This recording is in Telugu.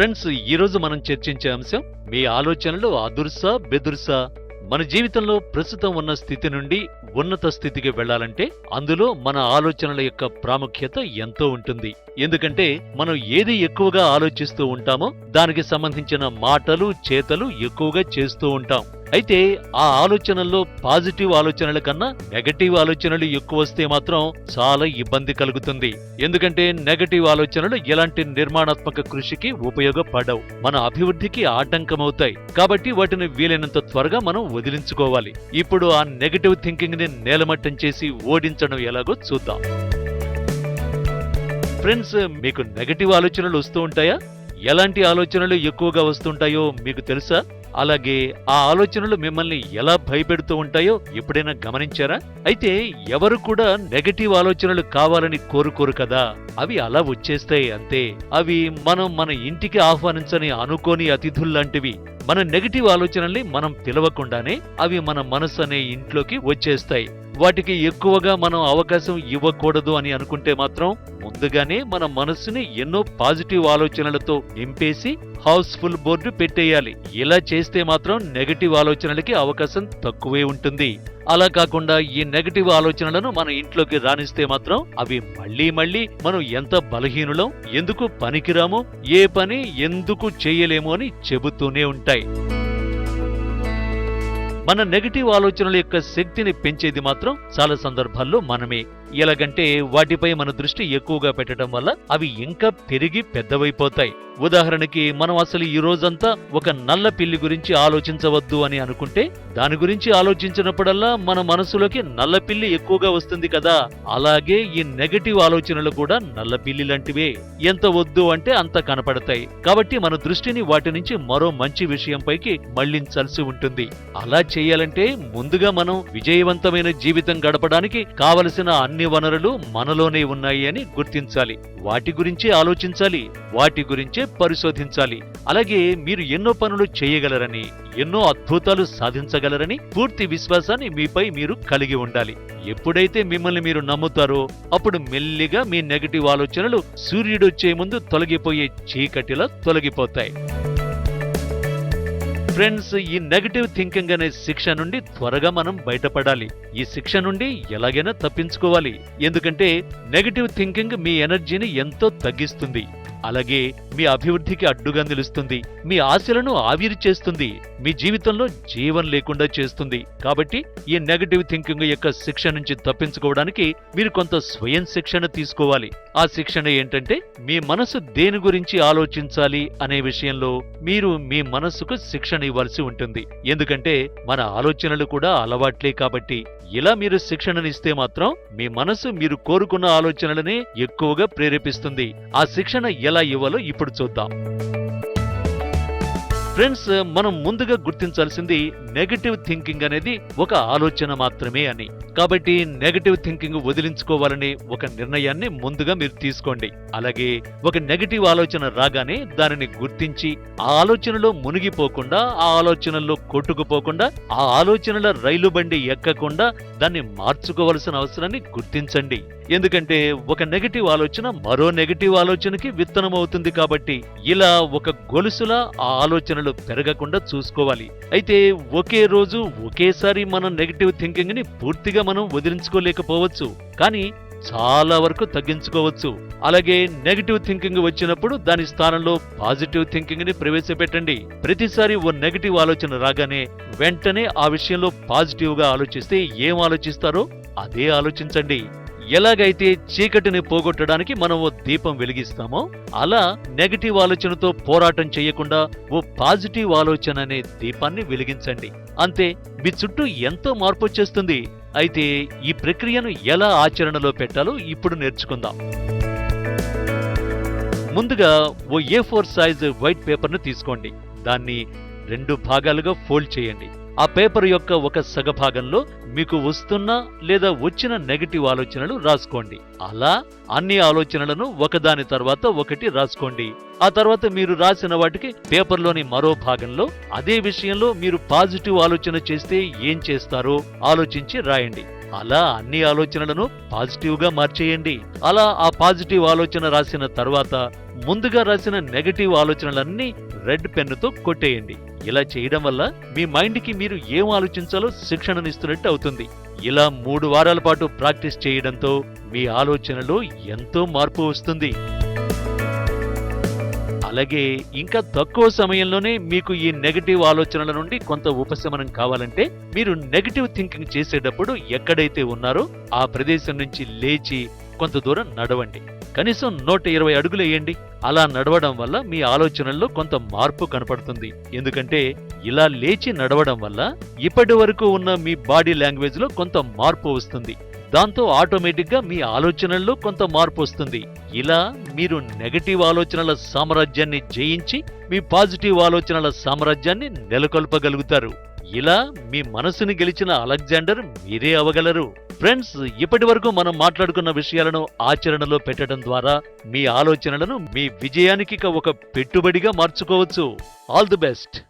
ఫ్రెండ్స్ ఈరోజు మనం చర్చించే అంశం మీ ఆలోచనలు అదుర్సా బెదుర్సా. మన జీవితంలో ప్రస్తుతం ఉన్న స్థితి నుండి ఉన్నత స్థితికి వెళ్ళాలంటే అందులో మన ఆలోచనల యొక్క ప్రాముఖ్యత ఎంతో ఉంటుంది. ఎందుకంటే మనం ఏది ఎక్కువగా ఆలోచిస్తూ ఉంటామో దానికి సంబంధించిన మాటలు చేతలు ఎక్కువగా చేస్తూ ఉంటాం. అయితే ఆ ఆలోచనల్లో పాజిటివ్ ఆలోచనల కన్నా నెగటివ్ ఆలోచనలు ఎక్కువ వస్తే మాత్రం చాలా ఇబ్బంది కలుగుతుంది. ఎందుకంటే నెగటివ్ ఆలోచనలు ఎలాంటి నిర్మాణాత్మక కృషికి ఉపయోగపడవు. మన అభివృద్ధికి ఆటంకమవుతాయి. కాబట్టి వాటిని వీలైనంత త్వరగా మనం వదిలించుకోవాలి. ఇప్పుడు ఆ నెగటివ్ థింకింగ్ని నేలమట్టం చేసి ఓడించడం ఎలాగో చూద్దాం. ఫ్రెండ్స్ మీకు నెగటివ్ ఆలోచనలు వస్తూ ఉంటాయా? ఎలాంటి ఆలోచనలు ఎక్కువగా వస్తుంటాయో మీకు తెలుసా? అలాగే ఆ ఆలోచనలు మిమ్మల్ని ఎలా భయపెడుతూ ఉంటాయో ఎప్పుడైనా గమనించారా? అయితే ఎవరు కూడా నెగటివ్ ఆలోచనలు కావాలని కోరుకోరు కదా. అవి అలా వచ్చేస్తాయి అంతే. అవి మనం మన ఇంటికి ఆహ్వానించని అనుకోని అతిథుల్లాంటివి మన నెగటివ్ ఆలోచనల్ని మనం పిలవకుండానే అవి మన మనసు అనే ఇంట్లోకి వచ్చేస్తాయి. వాటికి ఎక్కువగా మనం అవకాశం ఇవ్వకూడదు అని అనుకుంటే మాత్రం ముందుగానే మన మనస్సుని ఎన్నో పాజిటివ్ ఆలోచనలతో నింపేసి హౌస్ఫుల్ బోర్డు పెట్టేయాలి. ఇలా చేస్తే మాత్రం నెగటివ్ ఆలోచనలకి అవకాశం తక్కువే ఉంటుంది. అలా కాకుండా ఈ నెగటివ్ ఆలోచనలను మన ఇంట్లోకి రాణిస్తే మాత్రం అవి మళ్ళీ మళ్ళీ మనం ఎంత బలహీనులం ఎందుకు పనికిరామో ఏ పని ఎందుకు చేయలేము అని చెబుతూనే ఉంటాయి. మన నెగిటివ్ ఆలోచనల యొక్క శక్తిని పెంచేది మాత్రం చాలా సందర్భాల్లో మనమే. ఎలాగంటే వాటిపై మన దృష్టి ఎక్కువగా పెట్టడం వల్ల అవి ఇంకా పెరిగి పెద్దవైపోతాయి. ఉదాహరణకి మనం అసలు ఈ రోజంతా ఒక నల్ల పిల్లి గురించి ఆలోచించవద్దు అని అనుకుంటే దాని గురించి ఆలోచించినప్పుడల్లా మన మనసులోకి నల్ల పిల్లి ఎక్కువగా వస్తుంది కదా. అలాగే ఈ నెగటివ్ ఆలోచనలు కూడా నల్ల పిల్లి లాంటివే. ఎంత వద్దు అంటే అంత కనపడతాయి. కాబట్టి మన దృష్టిని వాటి నుంచి మరో మంచి విషయంపైకి మళ్ళించాల్సి ఉంటుంది. అలా చేయాలంటే ముందుగా మనం విజయవంతమైన జీవితం గడపడానికి కావలసిన అన్ని వనరులు మనలోనే ఉన్నాయి అని గుర్తించాలి. వాటి గురించే ఆలోచించాలి. వాటి గురించే పరిశోధించాలి. అలాగే మీరు ఎన్నో పనులు చేయగలరని ఎన్నో అద్భుతాలు సాధించగలరని పూర్తి విశ్వాసాన్ని మీపై మీరు కలిగి ఉండాలి. ఎప్పుడైతే మిమ్మల్ని మీరు నమ్ముతారో అప్పుడు మెల్లిగా మీ నెగటివ్ ఆలోచనలు సూర్యుడొచ్చే ముందు తొలగిపోయే చీకటిలా తొలగిపోతాయి. ఫ్రెండ్స్ ఈ నెగటివ్ థింకింగ్ అనే శిక్ష నుండి త్వరగా మనం బయటపడాలి. ఈ శిక్ష నుండి ఎలాగైనా తప్పించుకోవాలి. ఎందుకంటే నెగటివ్ థింకింగ్ మీ ఎనర్జీని ఎంతో తగ్గిస్తుంది. అలాగే మీ అభివృద్ధికి అడ్డుగా నిలుస్తుంది. మీ ఆశలను ఆవిరి చేస్తుంది. మీ జీవితంలో జీవం లేకుండా చేస్తుంది. కాబట్టి ఈ నెగటివ్ థింకింగ్ యొక్క శిక్ష నుంచి తప్పించుకోవడానికి మీరు కొంత స్వయం శిక్షణ తీసుకోవాలి. ఆ శిక్షణ ఏంటంటే మీ మనసు దేని గురించి ఆలోచించాలి అనే విషయంలో మీరు మీ మనస్సుకు శిక్షణ ఇవ్వాల్సి ఉంటుంది. ఎందుకంటే మన ఆలోచనలు కూడా అలవాట్లే కాబట్టి ఇలా మీరు శిక్షణనిస్తే మాత్రం మీ మనసు మీరు కోరుకున్న ఆలోచనలనే ఎక్కువగా ప్రేరేపిస్తుంది. ఆ శిక్షణ ఎలా ఇవ్వాలో ఇప్పుడు చూద్దాం. ఫ్రెండ్స్ మనం ముందుగా గుర్తించాల్సింది నెగటివ్ థింకింగ్ అనేది ఒక ఆలోచన మాత్రమే అని. కాబట్టి నెగటివ్ థింకింగ్ వదిలించుకోవాలనే ఒక నిర్ణయాన్ని ముందుగా మీరు తీసుకోండి. అలాగే ఒక నెగటివ్ ఆలోచన రాగానే దానిని గుర్తించి ఆ ఆలోచనలో మునిగిపోకుండా ఆ ఆలోచనల్లో కొట్టుకుపోకుండా ఆ ఆలోచనల రైలు బండి ఎక్కకుండా దాన్ని మార్చుకోవలసిన అవసరాన్ని గుర్తించండి. ఎందుకంటే ఒక నెగటివ్ ఆలోచన మరో నెగటివ్ ఆలోచనకి విత్తనం అవుతుంది కాబట్టి ఇలా ఒక గొలుసులా ఆ ఆలోచనలు పెరగకుండా చూసుకోవాలి. అయితే ఒకే రోజు ఒకేసారి మన నెగిటివ్ థింకింగ్ని పూర్తిగా మనం వదిలించుకోలేకపోవచ్చు. కానీ చాలా వరకు తగ్గించుకోవచ్చు. అలాగే నెగటివ్ థింకింగ్ వచ్చినప్పుడు దాని స్థానంలో పాజిటివ్ థింకింగ్ని ప్రవేశపెట్టండి. ప్రతిసారి ఓ నెగటివ్ ఆలోచన రాగానే వెంటనే ఆ విషయంలో పాజిటివ్గా ఆలోచిస్తే ఏం ఆలోచిస్తారో అదే ఆలోచించండి. ఎలాగైతే చీకటిని పోగొట్టడానికి మనం ఓ దీపం వెలిగిస్తామో అలా నెగటివ్ ఆలోచనతో పోరాటం చేయకుండా ఓ పాజిటివ్ ఆలోచన అనే దీపాన్ని వెలిగించండి. అంతే మీ చుట్టూ ఎంతో మార్పు వచ్చేస్తుంది. అయితే ఈ ప్రక్రియను ఎలా ఆచరణలో పెట్టాలో ఇప్పుడు నేర్చుకుందాం. ముందుగా ఓ ఏ ఫోర్ సైజ్ వైట్ పేపర్ను తీసుకోండి. దాన్ని రెండు భాగాలుగా ఫోల్డ్ చేయండి. ఆ పేపర్ యొక్క ఒక సగభాగంలో మీకు వస్తున్న లేదా వచ్చిన నెగటివ్ ఆలోచనలు రాసుకోండి. అలా అన్ని ఆలోచనలను ఒకదాని తర్వాత ఒకటి రాసుకోండి. ఆ తర్వాత మీరు రాసిన వాటికి పేపర్లోని మరో భాగంలో అదే విషయంలో మీరు పాజిటివ్ ఆలోచన చేస్తే ఏం చేస్తారో ఆలోచించి రాయండి. అలా అన్ని ఆలోచనలను పాజిటివ్గా మార్చేయండి. అలా ఆ పాజిటివ్ ఆలోచన రాసిన తర్వాత ముందుగా రాసిన నెగటివ్ ఆలోచనలన్నీ రెడ్ పెన్నుతో కొట్టేయండి. ఇలా చేయడం వల్ల మీ మైండ్కి మీరు ఏం ఆలోచించాలో శిక్షణనిస్తున్నట్టు అవుతుంది. ఇలా మూడు వారాల పాటు ప్రాక్టీస్ చేయడంతో మీ ఆలోచనలో ఎంతో మార్పు వస్తుంది. అలాగే ఇంకా తక్కువ సమయంలోనే మీకు ఈ నెగటివ్ ఆలోచనల నుండి కొంత ఉపశమనం కావాలంటే మీరు నెగటివ్ థింకింగ్ చేసేటప్పుడు ఎక్కడైతే ఉన్నారో ఆ ప్రదేశం నుంచి లేచి కొంత దూరం నడవండి. కనీసం నూట ఇరవై అడుగులు వేయండి. అలా నడవడం వల్ల మీ ఆలోచనల్లో కొంత మార్పు కనపడుతుంది. ఎందుకంటే ఇలా లేచి నడవడం వల్ల ఇప్పటి వరకు ఉన్న మీ బాడీ లాంగ్వేజ్లో కొంత మార్పు వస్తుంది. దాంతో ఆటోమేటిక్గా మీ ఆలోచనల్లో కొంత మార్పు వస్తుంది. ఇలా మీరు నెగటివ్ ఆలోచనల సామ్రాజ్యాన్ని జయించి మీ పాజిటివ్ ఆలోచనల సామ్రాజ్యాన్ని నెలకొల్పగలుగుతారు. ఇలా మీ మనసుని గెలిచిన అలెగ్జాండర్ మీరే అవగలరు ఫ్రెండ్స్ ఇప్పటి వరకు మనం మాట్లాడుకున్న విషయాలను ఆచరణలో పెట్టడం ద్వారా మీ ఆలోచనలను మీ విజయానికి ఒక పెట్టుబడిగా మార్చుకోవచ్చు. All the best.